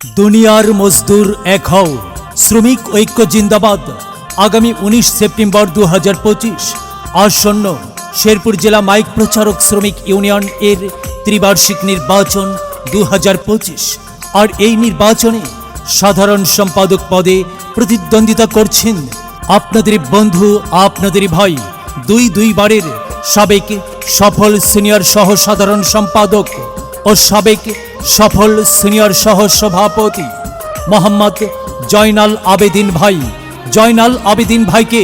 দুনিয়ার মজদুর এক হও। শ্রমিক ঐক্য জিন্দাবাদ। আগামী উনিশ সেপ্টেম্বর দু হাজার পঁচিশ, আসন্ন শেরপুর জেলা মাইক প্রচারক শ্রমিক ইউনিয়ন এর ত্রিবার্ষিক নির্বাচন দু হাজার পঁচিশ। আর এই নির্বাচনে সাধারণ সম্পাদক পদে প্রতিদ্বন্দ্বিতা করছেন আপনাদের বন্ধু, আপনাদের ভাই, দুই দুইবারের সাবেক সফল সিনিয়র সহ সাধারণ সম্পাদক ও সাবেক সফল সিনিয়র সহ সভাপতি মোহাম্মদ জয়নাল আবেদিন ভাই। জয়নাল আবেদিন ভাইকে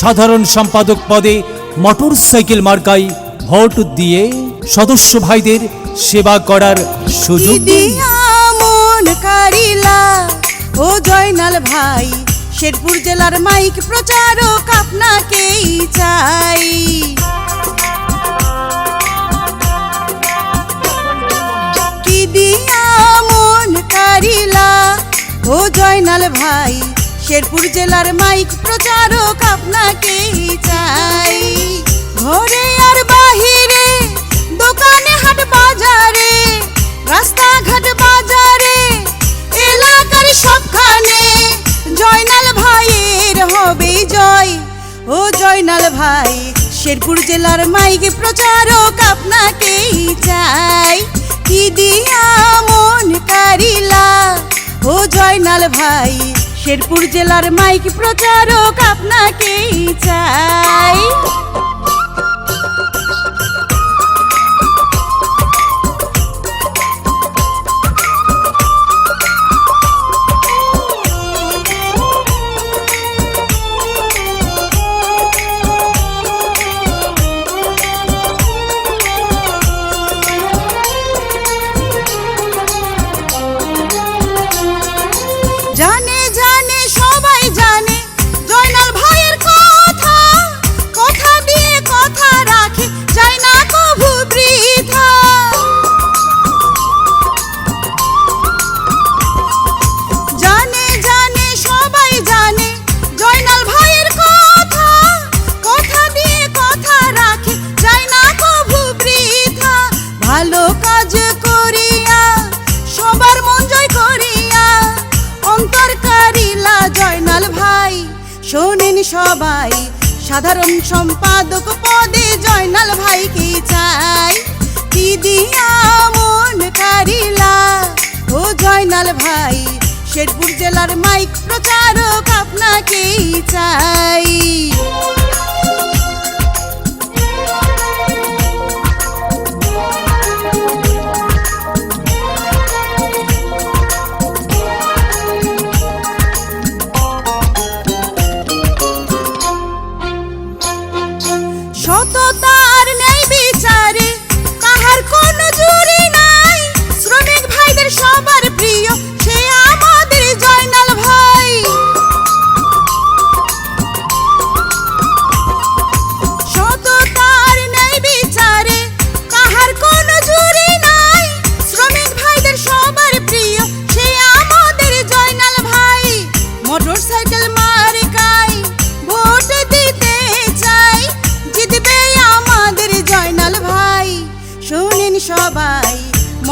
সাধারণ সম্পাদক পদে মোটর সাইকেল মার্কায় ভোট দিয়ে সদস্য ভাইদের সেবা করার সুযোগ ও জয়নাল ভাই, শেরপুর জেলার মাইক প্রচারক আপনাকেই চাই। জয়নাল ভাই, শেরপুর জেলার মাইক প্রচারক আপনাকেই চাই। ঘরে আর বাহিরে, দোকানে হাট বাজারে, রাস্তাঘাট বাজারে, এলাকার সবখানে জয়নাল ভাইয়ের হবে জয়। ও জয়নাল ভাই, শেরপুর জেলার মাইক প্রচারক আপনাকেই চাই। কি দিয়া মন কারিলা ভাই শেরপুর জেলার মাইক প্রচারক আপনাকেই চাই। শোনেন সবাই, সাধারণ সম্পাদক পদে জয়নাল ভাইকে চাই। দিদি আমন মন কারিলা, ও জয়নাল ভাই, শেরপুর জেলার মাইক প্রচারক আপনাকেই চাই।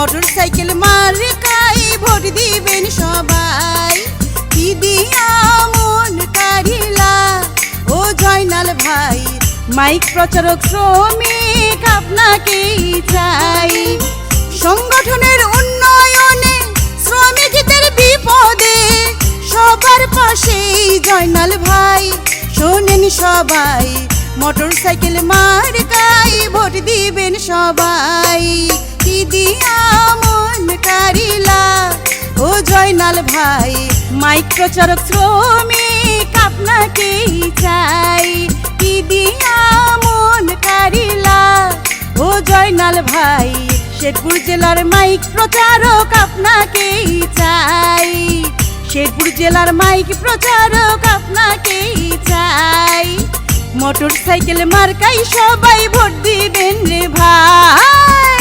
মোটর সাইকেল মার্কাই ভোট দিবেন সবাই। দিয়া মন কারিলা ও জয়নাল ভাই, মাইক প্রচারক শ্রমিক আপনাকেই চাই। সংগঠনের উন্নয়নে শ্রমিকদের বিপদে সবার পাশেই জয়নাল ভাই। শোনেন সবাই মোটর সাইকেল মার্কাই ভোট দিবেন সবাই। কি কারিলা। ও জয়নাল ভাই মাইক প্রচারক শ্রমিক আপনাকেই চাই। কি দিয়া মন কারিলা? ও জয়নাল ভাই, শেরপুর জেলার মাইক প্রচারক আপনাকেই চাই। শেরপুর জেলার মাইক প্রচারক আপনাকেই চাই। মোটর সাইকেল মার্কাই সবাই ভোট দিবেন রে ভাই।